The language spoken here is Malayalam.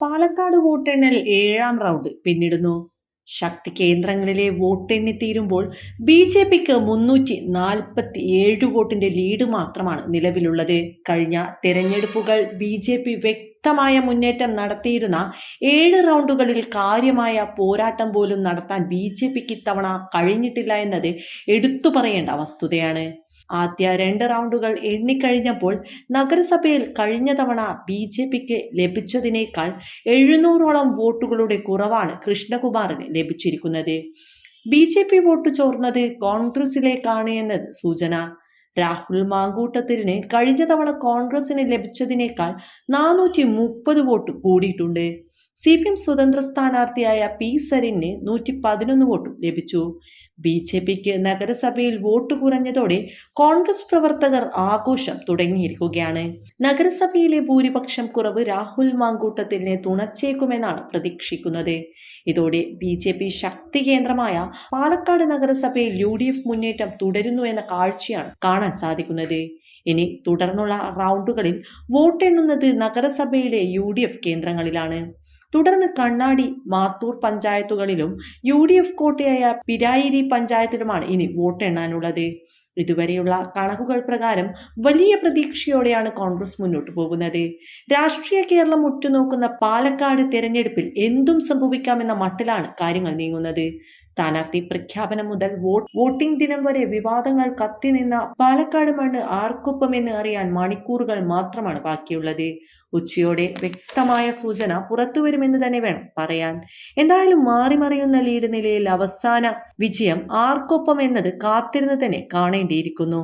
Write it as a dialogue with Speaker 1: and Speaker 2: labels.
Speaker 1: പാലക്കാട് വോട്ടെണ്ണൽ ഏഴാം റൗണ്ട് പിന്നിടുന്നു. ശക്തി കേന്ദ്രങ്ങളിലെ വോട്ടെണ്ണി തീരുമ്പോൾ ബി ജെ പിക്ക് മുന്നൂറ്റി നാൽപ്പത്തി ഏഴ് വോട്ടിന്റെ ലീഡ് മാത്രമാണ് നിലവിലുള്ളത്. കഴിഞ്ഞ തെരഞ്ഞെടുപ്പുകൾ ബി ജെ പി വ്യക്തമായ മുന്നേറ്റം നടത്തിയിരുന്ന ഏഴ് റൗണ്ടുകളിൽ കാര്യമായ പോരാട്ടം പോലും നടത്താൻ ബി ജെ പിക്ക് ഇത്തവണ കഴിഞ്ഞിട്ടില്ല എന്നത് എടുത്തു പറയേണ്ട വസ്തുതയാണ്. ആദ്യ രണ്ട് റൗണ്ടുകൾ എണ്ണിക്കഴിഞ്ഞപ്പോൾ നഗരസഭയിൽ കഴിഞ്ഞ തവണ ബി ജെ പിക്ക് ലഭിച്ചതിനേക്കാൾ എഴുന്നൂറോളം വോട്ടുകളുടെ കുറവാണ് കൃഷ്ണകുമാറിന് ലഭിച്ചിരിക്കുന്നത്. ബി ജെ പി വോട്ട് ചോർന്നത് കോൺഗ്രസിലേക്കാണ് എന്നത് സൂചന. രാഹുൽ മാങ്കൂട്ടത്തിന് കഴിഞ്ഞ തവണ കോൺഗ്രസിന് ലഭിച്ചതിനേക്കാൾ നാനൂറ്റി മുപ്പത് വോട്ട് കൂടിയിട്ടുണ്ട്. സി പി എം സ്വതന്ത്ര സ്ഥാനാർത്ഥിയായ പി സരിന് നൂറ്റി പതിനൊന്ന് വോട്ടും ലഭിച്ചു. ബി ജെ പിക്ക് നഗരസഭയിൽ വോട്ട് കുറഞ്ഞതോടെ കോൺഗ്രസ് പ്രവർത്തകർ ആഘോഷം തുടങ്ങിയിരിക്കുകയാണ്. നഗരസഭയിലെ ഭൂരിപക്ഷം കുറവ് രാഹുൽ മാങ്കൂട്ടത്തിനെ തുണച്ചേക്കുമെന്നാണ് പ്രതീക്ഷിക്കുന്നത്. ഇതോടെ ബി ജെ പി ശക്തി കേന്ദ്രമായ പാലക്കാട് നഗരസഭയിൽ യു ഡി എഫ് മുന്നേറ്റം തുടരുന്നു എന്ന കാഴ്ചയാണ് കാണാൻ സാധിക്കുന്നത്. ഇനി തുടർന്നുള്ള റൗണ്ടുകളിൽ വോട്ടെണ്ണുന്നത് നഗരസഭയിലെ യു ഡി എഫ് കേന്ദ്രങ്ങളിലാണ്. തുടർന്ന് കണ്ണാടി മാത്തൂർ പഞ്ചായത്തുകളിലും യു ഡി എഫ് കോട്ടയായ പിരായിരി പഞ്ചായത്തിലുമാണ് ഇനി വോട്ടെണ്ണാനുള്ളത് ഇതുവരെയുള്ള കണക്കുകൾ പ്രകാരം വലിയ പ്രതീക്ഷയോടെയാണ് കോൺഗ്രസ് മുന്നോട്ട് പോകുന്നത്. രാഷ്ട്രീയ കേരളം ഉറ്റുനോക്കുന്ന പാലക്കാട് തെരഞ്ഞെടുപ്പിൽ എന്തും സംഭവിക്കാമെന്ന മട്ടിലാണ് കാര്യങ്ങൾ നീങ്ങുന്നത്. സ്ഥാനാർത്ഥി പ്രഖ്യാപനം മുതൽ വോട്ട് വോട്ടിംഗ് ദിനം വരെ വിവാദങ്ങൾ കത്തിനിന്ന പാലക്കാട് മണ്ണ് ആർക്കൊപ്പമെന്ന് അറിയാൻ മണിക്കൂറുകൾ മാത്രമാണ് ബാക്കിയുള്ളത്. ഉച്ചയോടെ വ്യക്തമായ സൂചന പുറത്തുവരുമെന്ന് തന്നെ വേണം പറയാൻ. എന്തായാലും മാറിമറിയുന്ന ലീഡ് നിലയിൽ അവസാന വിജയം ആർക്കൊപ്പം എന്നത് കാത്തിരുന്ന് തന്നെ കാണേണ്ടിയിരിക്കുന്നു.